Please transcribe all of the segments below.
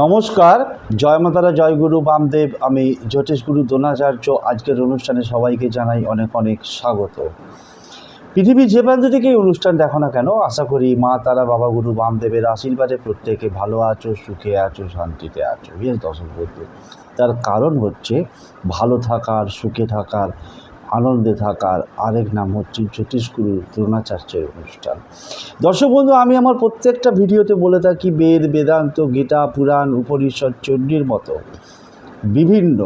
নমস্কার, জয় মাতারা, জয় গুরু বামদেব। আমি জ্যোতিষ গুরু দ্রোণাচার্য। আজকের অনুষ্ঠানে সবাইকে জানাই অনেক অনেক স্বাগত। পৃথিবীর যে প্রান্ত থেকে এই অনুষ্ঠান দেখো না কেন, আশা করি মা, তারা, বাবা, গুরু, বামদেবের আশীর্বাদে প্রত্যেকে ভালো আছো, সুখে আছো, শান্তিতে আছো। বেশ দর্শক বন্ধু, তার কারণ হচ্ছে ভালো থাকার, সুখে থাকার আনন্দে থাকার আরেক নাম হচ্ছে জ্যোতিষগুরু দ্রোণাচার্যের অনুষ্ঠান। দর্শক বন্ধু, আমি আমার প্রত্যেকটা ভিডিওতে বলে থাকি, বেদ, বেদান্ত, গীতা, পুরাণ, উপনিষদ, চণ্ডীর মতো বিভিন্ন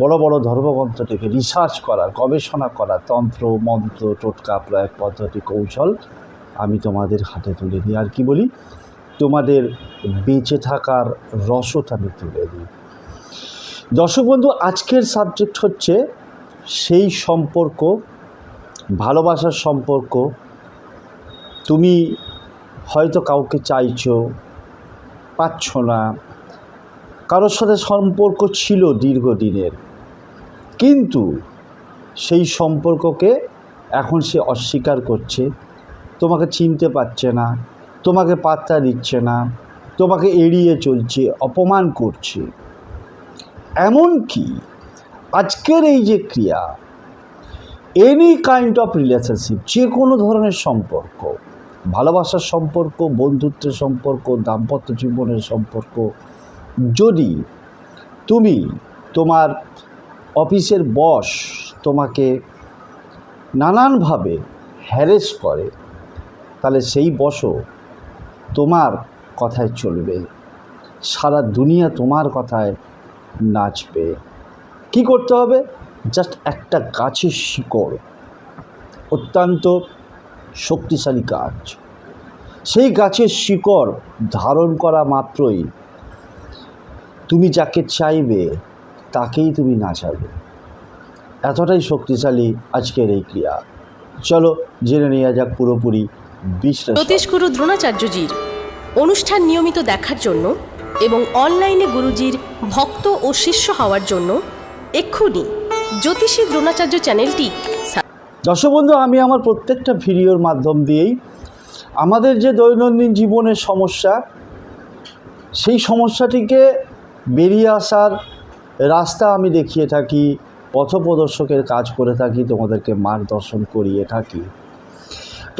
বড় বড় ধর্মগ্রন্থ থেকে রিসার্চ করার, গবেষণা করা তন্ত্র, মন্ত্র, টোটকা, প্রয়োগ পদ্ধতি, কৌশল আমি তোমাদের হাতে তুলে দিই আর কি বলি? তোমাদের বেঁচে থাকার রসদ আমি তুলে দিই দর্শক বন্ধু, আজকের সাবজেক্ট হচ্ছে সেই সম্পর্ক, ভালোবাসার সম্পর্ক তুমি হয়তো কাউকে চাইছো, পাচ্ছ না। কারোর সাথে সম্পর্ক ছিল দীর্ঘদিনের। কিন্তু সেই সম্পর্ককে এখন সে অস্বীকার করছে। তোমাকে চিনতে পারছে না, তোমাকে পাত্তা দিচ্ছে না, তোমাকে এড়িয়ে চলছে, অপমান করছে। এমনকি আজকের এই যে ক্রিয়া এনি কাইন্ড অফ রিলেশনশিপ যে কোনো ধরনের সম্পর্ক, ভালোবাসার সম্পর্ক, বন্ধুত্বের সম্পর্ক, দাম্পত্য জীবনের সম্পর্ক, যদি তুমি তোমার অফিসের বস তোমাকে নানানভাবে হ্যারেস করে, তাহলে সেই বসও তোমার কথায় চলবে, সারা দুনিয়া তোমার কথায় নাচবে। কি করতে হবে? জাস্ট একটা গাছের শিকড়। অত্যন্ত শক্তিশালী গাছ। সেই গাছের শিকড় ধারণ করা মাত্রই তুমি যাকে চাইবে, তাকেই তুমি নাচাবে এতটাই শক্তিশালী আজকের এই ক্রিয়া। চলো জেনে নেওয়া যাক পুরোপুরি বিশ্লেষণ। জ্যোতিষগুরু দ্রোণাচার্যজির অনুষ্ঠান নিয়মিত দেখার জন্য এবং অনলাইনে গুরুজির ভক্ত ও শিষ্য হওয়ার জন্য এক্ষুনি জ্যোতিষী দ্রোণাচার্য চ্যানেলটি দর্শক বন্ধু, আমি আমার প্রত্যেকটা ভিডিওর মাধ্যম দিয়েই আমাদের যে দৈনন্দিন জীবনের সমস্যা, সেই সমস্যাটিকে বেরিয়ে আসার রাস্তা আমি দেখিয়ে থাকি, পথপ্রদর্শকের কাজ করে থাকি, তোমাদেরকে মার্গদর্শন করিয়ে থাকি।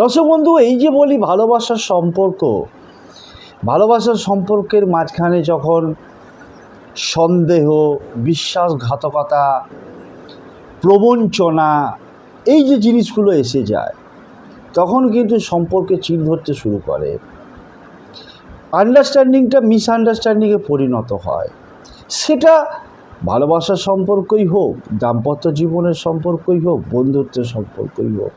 দর্শক বন্ধু, এই যে বলি ভালোবাসার সম্পর্ক, ভালোবাসার সম্পর্কের মাঝখানে যখন সন্দেহ, বিশ্বাসঘাতকতা, প্রবঞ্চনা, এই যে জিনিসগুলো এসে যায়, তখন কিন্তু সম্পর্কে চিন ধরতে শুরু করে। আন্ডারস্ট্যান্ডিংটা মিসআন্ডারস্ট্যান্ডিংয়ে পরিণত হয়। সেটা ভালোবাসার সম্পর্কই হোক, দাম্পত্য জীবনের সম্পর্কই হোক, বন্ধুত্বের সম্পর্কই হোক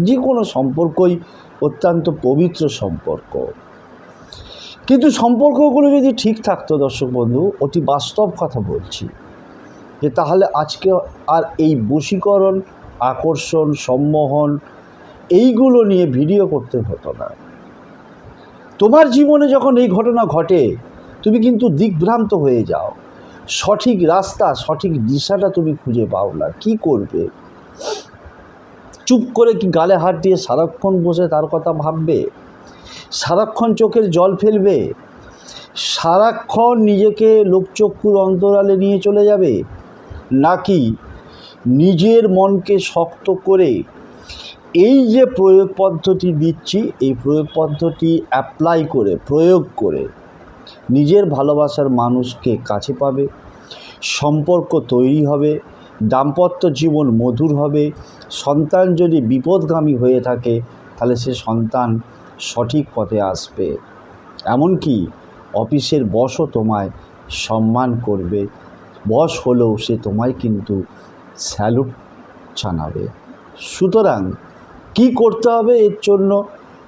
যে কোনো সম্পর্কই অত্যন্ত পবিত্র সম্পর্ক। কিন্তু সম্পর্কগুলো যদি ঠিক থাকতো, দর্শক বন্ধু, অতি বাস্তব কথা বলছি যে তাহলে আজকে আর এই বশীকরণ, আকর্ষণ, সম্মোহন এইগুলো নিয়ে ভিডিও করতে হতো না। তোমার জীবনে যখন এই ঘটনা ঘটে, তুমি কিন্তু দিকভ্রান্ত হয়ে যাও। সঠিক রাস্তা, সঠিক দিশাটা তুমি খুঁজে পাও না। কী করবে? চুপ করে কি গালে হাত দিয়ে সারাক্ষণ বসে তার কথা ভাববে? সারাক্ষণ চোখের জল ফেলবে? সারাক্ষণ নিজেকে লোকচক্ষুর অন্তরালে নিয়ে চলে যাবে? নাকি নিজের মনকে শক্ত করে এই যে প্রয়োগ পদ্ধতি দিচ্ছি, এই প্রয়োগ পদ্ধতি অ্যাপ্লাই করে, প্রয়োগ করে নিজের ভালোবাসার মানুষকে কাছে পাবে, সম্পর্ক তৈরি হবে, দাম্পত্য জীবন মধুর হবে, সন্তান যদি বিপদগামী হয়ে থাকে, তাহলে সে সন্তান সঠিক পথে আসবে। এমনকি অফিসের বসও তোমায় সম্মান করবে। বস হলেও সে তোমায় কিন্তু স্যালুট জানাবে। সুতরাং কি করতে হবে এর জন্য?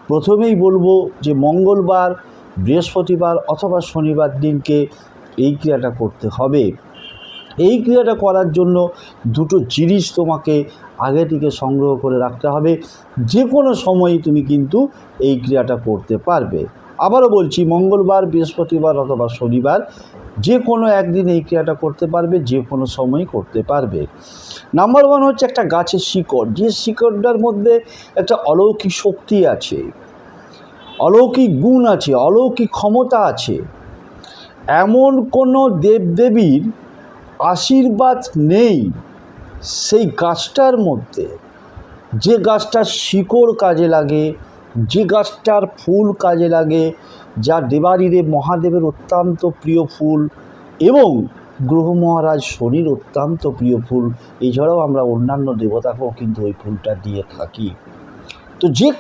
প্রথমেই বলব যে মঙ্গলবার, বৃহস্পতিবার অথবা শনিবার দিনকে এই ক্রিয়াটা করতে হবে। এই ক্রিয়াটা করার জন্য দুটো জিনিস তোমাকে আগে থেকে সংগ্রহ করে রাখতে হবে। যে কোনো সময়ই তুমি কিন্তু এই ক্রিয়াটা করতে পারবে। আবারও বলছি, মঙ্গলবার, বৃহস্পতিবার অথবা শনিবার যে কোনো একদিন এই ক্রিয়াটা করতে পারবে যে কোনো সময় করতে পারবে। নাম্বার ওয়ান হচ্ছে একটা গাছের শিকড়। যে শিকড়টার মধ্যে একটা অলৌকিক শক্তি আছে, অলৌকিক গুণ আছে, অলৌকিক ক্ষমতা আছে, এমন কোনো দেবদেবীর আশীর্বাদ নেই সেই গাছটার মধ্যে যে গাছটার শিকড় কাজে লাগে, যে গাছটার ফুল কাজে লাগে, যা দেবারীদেব মহাদেবের অত্যন্ত প্রিয় ফুল এবং গ্রহ মহারাজ শনির অত্যন্ত প্রিয় ফুল, এছাড়াও আমরা অন্যান্য দেবতাকেও কিন্তু ওই ফুলটা দিয়ে থাকি। তো যে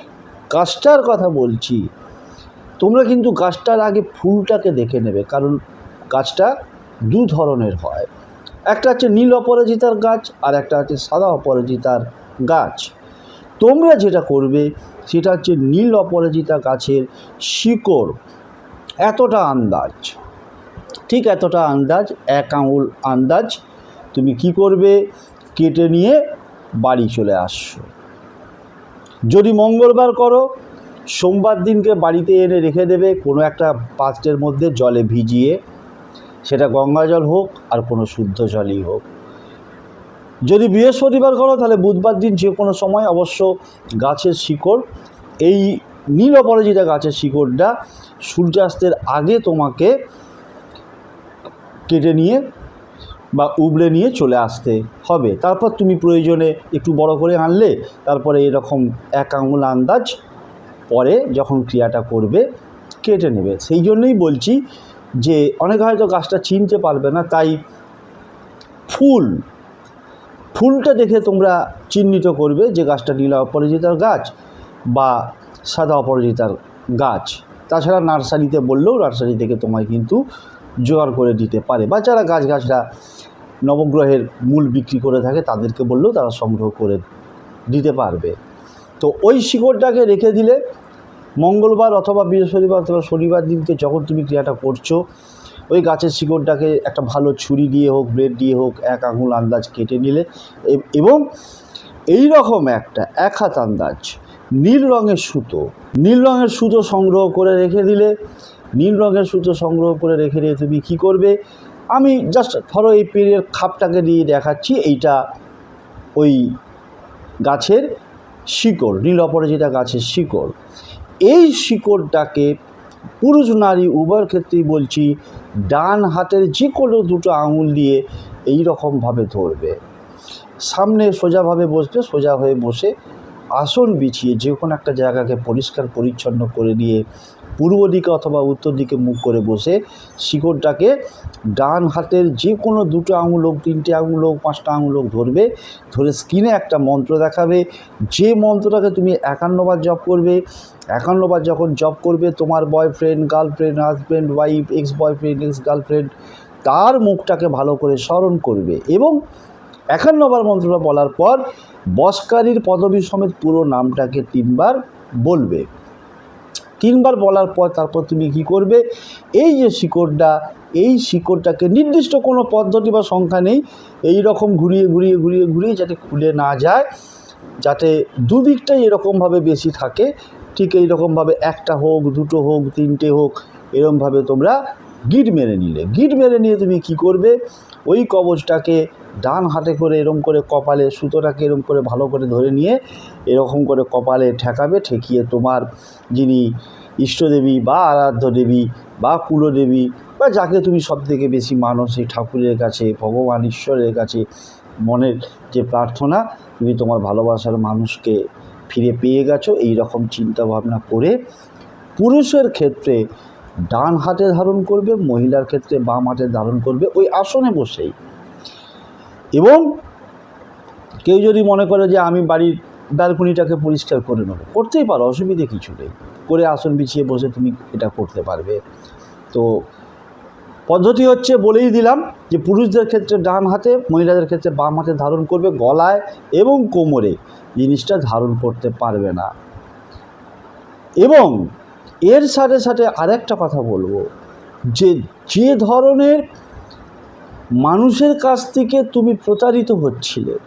গাছটার কথা বলছি, তোমরা কিন্তু গাছটার আগে ফুলটাকে দেখে নেবে, কারণ গাছটা দু ধরনের হয়। একটা হচ্ছে নীল অপরাজিতার গাছ আর একটা হচ্ছে সাদা অপরাজিতার গাছ। তোমরা যেটা করবে, সেটা হচ্ছে নীল অপরাজিতা গাছের শিকড়। এতটা আন্দাজ, ঠিক এতটা আন্দাজ, এক আঙুল আন্দাজ। তুমি কি করবে? কেটে নিয়ে বাড়ি চলে আসছো। যদি মঙ্গলবার করো, সোমবার দিনকে বাড়িতে এনে রেখে দেবে, কোনো একটা পাত্রের মধ্যে জলে ভিজিয়ে। সেটা গঙ্গা জল হোক আর কোনো শুদ্ধ জলই হোক। যদি বৃহস্পতিবার করো, তাহলে বুধবার দিন যে কোনো সময় অবশ্য গাছের শিকড়, এই নীল অপরাজিতা গাছের শিকড়টা সূর্যাস্তের আগে তোমাকে কেটে নিয়ে বা উবড়ে নিয়ে চলে আসতে হবে। তারপর তুমি প্রয়োজনে একটু বড় করে আনলে, তারপরে এরকম এক আঙুল আন্দাজ পরে যখন ক্রিয়াটা করবে, কেটে নেবে। সেই জন্যই বলছি যে অনেকে হয়তো গাছটা চিনতে পারবে না, তাই ফুল, ফুলটা দেখে তোমরা চিহ্নিত করবে যে গাছটা নীলা অপরাজিতার গাছ বা সাদা অপরাজিতার গাছ। তাছাড়া নার্সারিতে বললেও নার্সারি থেকে তোমায় কিন্তু জোগাড় করে দিতে পারে। বা যারা গাছ গাছরা নবগ্রহের মূল বিক্রি করে থাকে, তাদেরকে বললেও তারা সংগ্রহ করে দিতে পারবে। তো ওই শিকড়টাকে রেখে দিলে মঙ্গলবার অথবা বৃহস্পতিবার অথবা শনিবার দিনকে যখন তুমি ক্রিয়াটা করছ। ওই গাছের শিকড়টাকে একটা ভালো ছুরি দিয়ে হোক ব্লেড দিয়ে হোক, এক আঙুল আন্দাজ কেটে নিলে এবং এই রকম একটা এক হাত আন্দাজ নীল রঙের সুতো, নীল রঙের সুতো সংগ্রহ করে রেখে দিলে, নীল রঙের সুতো সংগ্রহ করে রেখে দিয়ে তুমি কী করবে? আমি জাস্ট ধরো এই পেরের খাপটাকে দিয়ে দেখাচ্ছি, এইটা ওই গাছের শিকড়, নীল অপরাজিতা গাছের শিকড়। এই শিকড়টাকে পুরুষ নারী উভয়ের ক্ষেত্রেই বলছি, ডান হাতের যে কোনো দুটো আঙুল দিয়ে এই রকমভাবে ধরবে। সামনে সোজাভাবে বসবে, সোজা হয়ে বসে আসন বিছিয়ে যে কোনো একটা জায়গাকে পরিষ্কার, পরিচ্ছন্ন করে নিয়ে পূর্ব দিকে অথবা উত্তর দিকে মুখ করে বসে শিকড়টাকে ডান হাতের যে কোনো দুটো আঙুল হোক তিনটে আঙুল হোক পাঁচটা আঙুল হোক ধরবে, ধরে স্ক্রিনে একটা মন্ত্র দেখাবে। যে মন্ত্রটাকে তুমি একান্নবার জপ করবে, একান্নবার যখন জপ করবে, তোমার boyfriend girlfriend husband wife ex boyfriend ex girlfriend তার মুখটাকে ভালো করে স্মরণ করবে এবং একান্নবার মন্ত্রটা বলার পর বসকারীর পদবী সমেত পুরো নামটাকে তিনবার বলবে। তিনবার বলার পর তারপর তুমি কি করবে? এই যে শিকড়টা, এই শিকড়টাকে নির্দিষ্ট কোনো পদ্ধতি বা সংখ্যা নেই। এই রকম ঘুরিয়ে ঘুরিয়ে ঘুরিয়ে ঘুরিয়ে যাতে খুলে না যায়, যাতে দুদিকটাই এরকমভাবে বেশি থাকে। ঠিক এই রকমভাবে একটা হোক, দুটো হোক, তিনটে হোক, এরকমভাবে তোমরা গিট মেরে নিলে। গিট মেরে নিয়ে তুমি কি করবে? ওই কবচটাকে ডান হাতে করে এরম করে কপালে সুতোটাকে এরম করে ভালো করে ধরে নিয়ে এরকম করে কপালে ঠেকাবে, ঠেকিয়ে তোমার যিনি ইষ্টদেবী বা আরাধ্য দেবী বা কুলদেবী বা যাকে তুমি সব থেকে বেশি মানো সেই ঠাকুরের কাছে, ভগবান ঈশ্বরের কাছে মনের যে প্রার্থনা, তুমি তোমার ভালোবাসার মানুষকে ফিরে পেয়ে গেছো, এই রকম চিন্তা ভাবনা করে পুরুষের ক্ষেত্রে ডান হাতে ধারণ করবে, মহিলার ক্ষেত্রে বাম হাতে ধারণ করবে, ওই আসনে বসেই। এবং কেউ যদি মনে করে যে আমি বাড়ির ব্যালকনিটাকে পরিষ্কার করে নেব, করতেই পারো, অসুবিধে কিছু নেই। করে আসন বিছিয়ে বসে তুমি এটা করতে পারবে। তো পদ্ধতি হচ্ছে বলেই দিলাম যে পুরুষদের ক্ষেত্রে ডান হাতে, মহিলাদের ক্ষেত্রে বাম হাতে ধারণ করবে গলায় এবং কোমরে। জিনিসটা ধারণ করতে পারবে না। এবং এর সাথে সাথে আরেকটা কথা বলব যে যে ধরনের মানুষের কাছ থেকে তুমি প্রতারিত হচ্ছিলে।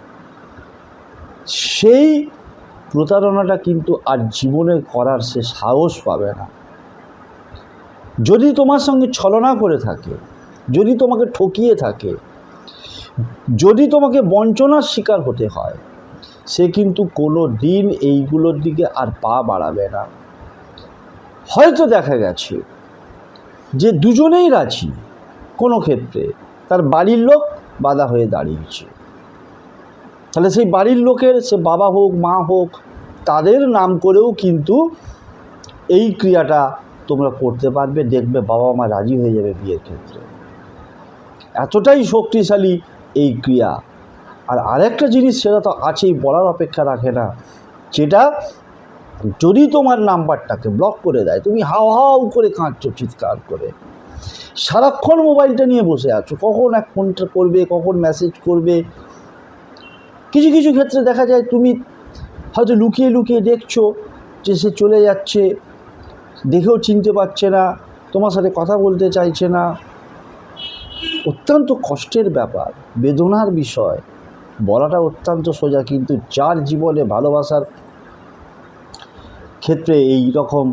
সেই প্রতারণাটা কিন্তু আর জীবনে করার সে সাহস পাবে না। যদি তোমার সঙ্গে ছলনা করে থাকে, যদি তোমাকে ঠকিয়ে থাকে, যদি তোমাকে বঞ্চনার শিকার হতে হয়, সে কিন্তু কোনো দিন এইগুলোর দিকে আর পা বাড়াবে না। হয়তো দেখা গেছে যে দুজনেই রাজি কোনো ক্ষেত্রে। তার বাড়ির লোক বাধা হয়ে দাঁড়িয়েছে। তাহলে সেই বাড়ির লোকের সে বাবা হোক, মা হোক, তাদের নাম করেও কিন্তু এই ক্রিয়াটা তোমরা করতে পারবে, দেখবে বাবা মা রাজি হয়ে যাবে বিয়ের ক্ষেত্রে। এতটাই শক্তিশালী এই ক্রিয়া। আর আরেকটা জিনিস সেটা তো আছেই, বলার অপেক্ষা রাখে না, যেটা যদি তোমার নাম্বারটাকে ব্লক করে দেয়, তুমি হাও হাও করে কাঁদছো চিৎকার করে। সারাক্ষণ মোবাইলটা নিয়ে বসে আছো। কখন এক ফোনটা করবে, কখন মেসেজ করবে? কিছু কিছু ক্ষেত্রে দেখা যায় তুমি হয়তো লুকিয়ে লুকিয়ে দেখছ যে সে চলে যাচ্ছে, দেখেও চিনতে পারছে না, তোমার সাথে কথা বলতে চাইছে না। অত্যন্ত কষ্টের ব্যাপার, বেদনার বিষয়। বলাটা অত্যন্ত সোজা, কিন্তু যার জীবনে ভালোবাসার ক্ষেত্রে এই রকম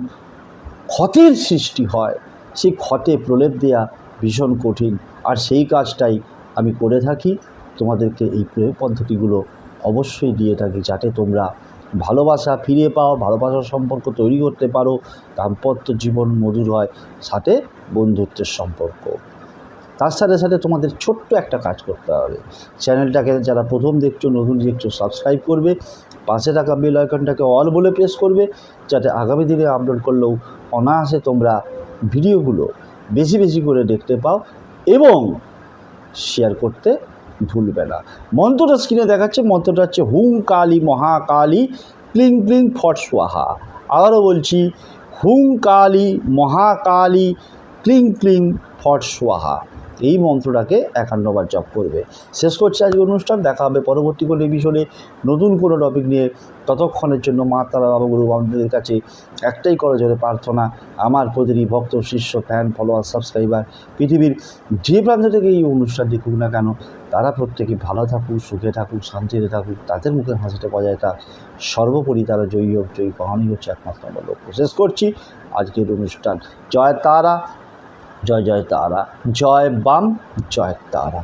ক্ষতির সৃষ্টি হয় সেই ক্ষতে প্রলেপ দেওয়া ভীষণ কঠিন। আর সেই কাজটাই আমি করে থাকি। তোমাদেরকে এই প্রয়োগ পদ্ধতিগুলো অবশ্যই দিয়ে থাকি যাতে তোমরা ভালোবাসা ফিরে পাও, ভালোবাসার সম্পর্ক তৈরি করতে পারো, দাম্পত্য জীবন মধুর হয়, সাথে বন্ধুত্বের সম্পর্ক। তার সাথে সাথে তোমাদের ছোট্ট একটা কাজ করতে হবে। চ্যানেলটাকে যারা প্রথম দেখছ, নতুন দেখছ, সাবস্ক্রাইব করবে, পাশে থাকা বেল আইকনটাকে অল বলে প্রেস করবে, যাতে আগামী দিনে আপলোড করলেও অনায়াসে তোমরা ভিডিওগুলো বেশি বেশি করে দেখতে পাও এবং শেয়ার করতে ভুলবে না। মন্ত্রটা স্ক্রিনে দেখাচ্ছে, মন্ত্রটা হচ্ছে হুম কালী মহাকালী ক্লিং ক্লিং ফট সোয়াহা। আবারও বলছি হুম কালী মহাকালী ক্লিং ক্লিং ফট সোয়াহা। এই মন্ত্রটাকে একান্নবার জপ করবে। শেষ করছে আজকে অনুষ্ঠান, দেখা হবে পরবর্তী কোনো এপিসোডে নতুন কোনো টপিক নিয়ে। ততক্ষণের জন্য মা তারা বাবা গুরু বান্ধবদের কাছে একটাই করে জোরে প্রার্থনা, আমার প্রতিটি ভক্ত, শিষ্য ফ্যান ফলোয়ার সাবস্ক্রাইবার পৃথিবীর যে প্রান্ত থেকে এই অনুষ্ঠান দেখুক না কেন, তারা প্রত্যেকে ভালো থাকুক, সুখে থাকুক, শান্তিতে থাকুক, তাদের মুখে হাসিটা বজায় থাক সর্বোপরি তারা জয়ী হোক, জয়ী কহানি হচ্ছে একমাত্র আমরা লক্ষ্য শেষ করছি, আজকের অনুষ্ঠান। জয় তারা, জয় জয় তারা, জয় বাম, জয় তারা।